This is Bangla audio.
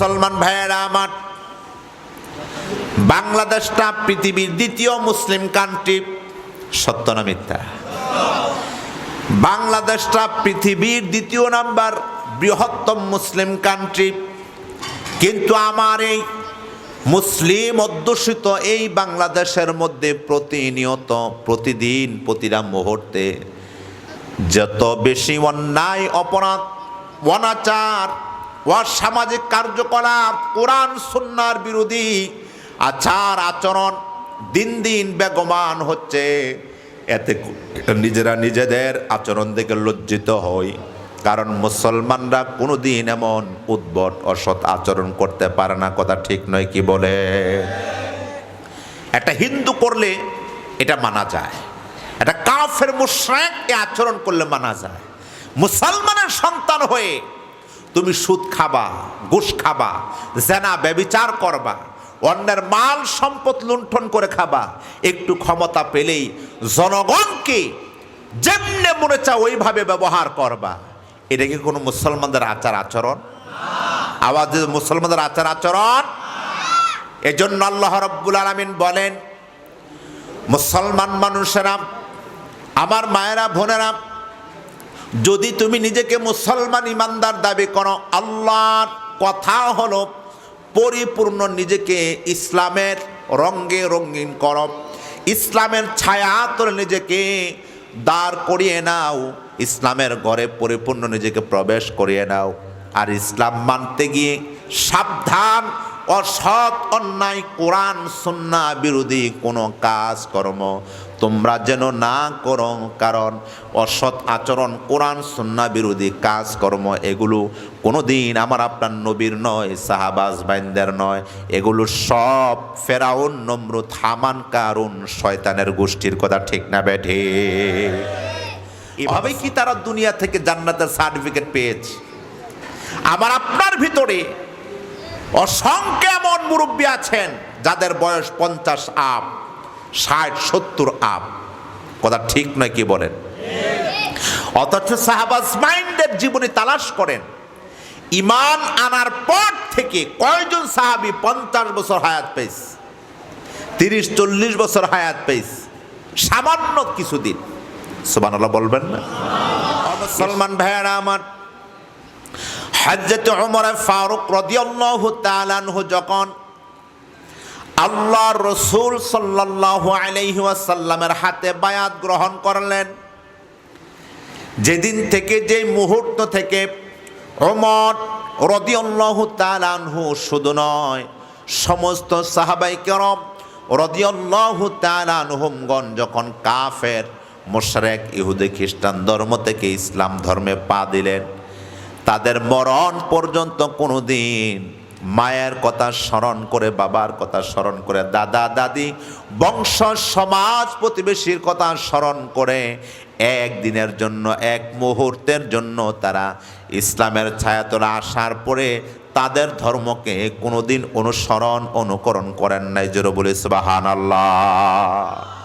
মুসলমান ভাইয়েরা আমার, বাংলাদেশটা পৃথিবীর দ্বিতীয় মুসলিম কান্ট্রি সত্য না মিথ্যা? বাংলাদেশটা পৃথিবীর দ্বিতীয় নাম্বার বৃহত্তম মুসলিম কান্ট্রি কিন্তু আমার এই মুসলিম অধ্যুষিত এই বাংলাদেশের মধ্যে প্রতিনিয়ত, প্রতিদিন, প্রতিটা মুহূর্তে যত বেশি অন্যায়, অপরাধ, অনাচার অসামাজিক কার্যকলাপ, কোরআন, সুন্নার বিরোধী আচার, আচরণ, দিন দিন বেগমান হচ্ছে। এতে নিজেরা নিজেদের আচরণ দেখে লজ্জিত হই, কারণ মুসলমানরা কোনোদিন এমন উদ্ভট, অসৎ আচরণ করতে পারে না, কথা ঠিক নয়, কি বলে? একটা হিন্দু করলে এটা মানা যায়, একটা কাফের মুশ্রেক আচরণ করলে মানা যায়। মুসলমানের সন্তান হয়ে তুমি সুদ খাবা, ঘুষ খাবা, জেনা, ব্যবিচার করবা, অন্যের মাল সম্পদ লুণ্ঠন করে খাবা, একটু ক্ষমতা পেলেই জনগণকে যেমনে মনে চা ওইভাবে ব্যবহার করবা। এটা কি কোনো মুসলমানদের আচার আচরণ? আওয়াজ মুসলমানদের আচার আচরণ? এজন্য আল্লাহ রব্বুল আলমিন বলেন, মুসলমান মানুষেরা, আমার মায়েরা, বোনেরা যদি তুমি নিজেকে মুসলমান ইমানদার দাবি করো, আল্লাহর কথা হলো পরিপূর্ণ নিজেকে ইসলামের রঙ্গে রঙিন করো। ইসলামের ছায়া তোলে নিজেকে দাঁড় করিয়ে নাও। ইসলামের ঘরে পরিপূর্ণ নিজেকে প্রবেশ করিয়ে নাও। আর ইসলাম মানতে গিয়ে সাবধান অসৎ অন্যায়, কোরআন, সুন্না বিরোধী কোনো কাজ কর্ম তোমরা যেন না করো, কারণ অসৎ আচরণ, কোরআন, সুন্না বিরোধী কাজকর্ম, এগুলো কোনো দিন আমার আপনার নবীর নয়, সাহাবাজ বাইন্দের নয়। এগুলো সব ফেরাউন, নমরুদ, হামান, কারুন, শয়তানের গোষ্ঠীর কথা, ঠিক না বেঠে এভাবেই কি তারা দুনিয়া থেকে জান্নাতের সার্টিফিকেট পেয়েছে? আমার আপনার ভিতরে অসংখ্য এমন মুরব্বী আছেন, যাদের বয়স পঞ্চাশ আপ, ষাট, সত্তর আপ। কথা ঠিক নয় কি বলেন? অথচ সাহাবাজ মাইন্ডের জীবনে তালাশ করেন ইমান আনার পর থেকে কয়জন সাহাবি পঞ্চাশ বছর হায়াত পেয়েস তিরিশ, চল্লিশ বছর হায়াত পেয়েস সামান্য কিছুদিন। সুবান বলবেন না? মুসলমান ভাইয়ারা আমার হজরত ওমর ফারুক রদিয়াল্লাহু তাআলাহু যখন আল্লাহ রসুল সাল্লাল্লাহু আলাইহি ওয়াসাল্লামের হাতে বায়াত গ্রহণ করলেন, যেদিন থেকে যে মুহূর্ত থেকে ওমর রদিয়াল্লাহু তাআলাহু শুধু নয়, সমস্ত সাহাবাই কেরম রদিয়াল্লাহু তাআলাহুমগণ যখন কাফের, মোশরেক, ইহুদি, খ্রিস্টান ধর্ম থেকে ইসলাম ধর্মে পা দিলেন। তাদের মরণ পর্যন্ত কোনো দিন মায়ের কথা স্মরণ করে, বাবার কথা স্মরণ করে, দাদা, দাদি, বংশ, সমাজ প্রতিবেশীর কথা স্মরণ করে একদিনের জন্য, এক মুহূর্তের জন্য তারা ইসলামের ছায়াতলা আসার পরে তাদের ধর্মকে কোনোদিন অনুসরণ, অনুকরণ করেন নাই। জোরে বলে সুবাহান আল্লাহ